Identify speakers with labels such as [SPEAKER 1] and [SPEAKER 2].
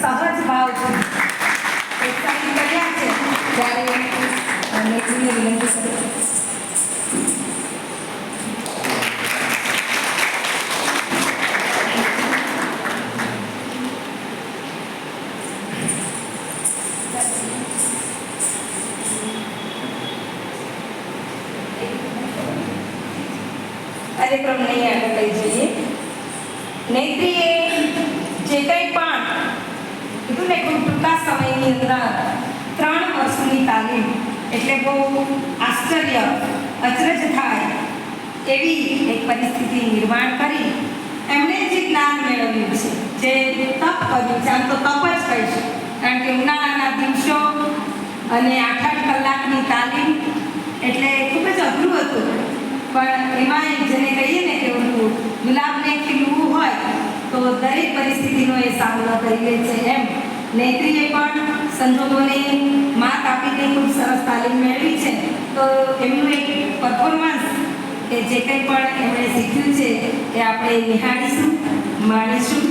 [SPEAKER 1] સહજ ભાવથી પ્રોત્સાહિત કર્યા છે ત્યારે નેત્રીને વિનંતી કરું કાર્યક્રમને આગળ લઈ જઈએ નેત્રીએ સમયની અંદર ત્રણ વર્ષની તાલીમ એટલે બહુ આશ્ચર્ય, અચરજ થાય એવી એક પરિસ્થિતિ નિર્માણ કરી. એમણે જે જ્ઞાન મેળવ્યું છે, જે તપ કર્યું છે, આમ તો તપ જ કહીશ કારણ કે ઉનાળાના દિવસો અને આઠ આઠ કલાકની તાલીમ એટલે ખૂબ જ અઘરું હતું. પણ એમાં જેને કહીએ ને કે ઓલું ગુલાબને ખીલવું હોય, તો દરેક પરિસ્થિતિનો એ સામનો કરી લે છે એમ. નેત્રીએ પણ સંજોગોને માત આપીને ખૂબ સરસ તાલીમ મેળવી છે. તો એમનું એક પરફોર્મન્સ કે જે કંઈ પણ એમણે શીખ્યું છે, એ આપણે નિહાળીશું, માણીશું.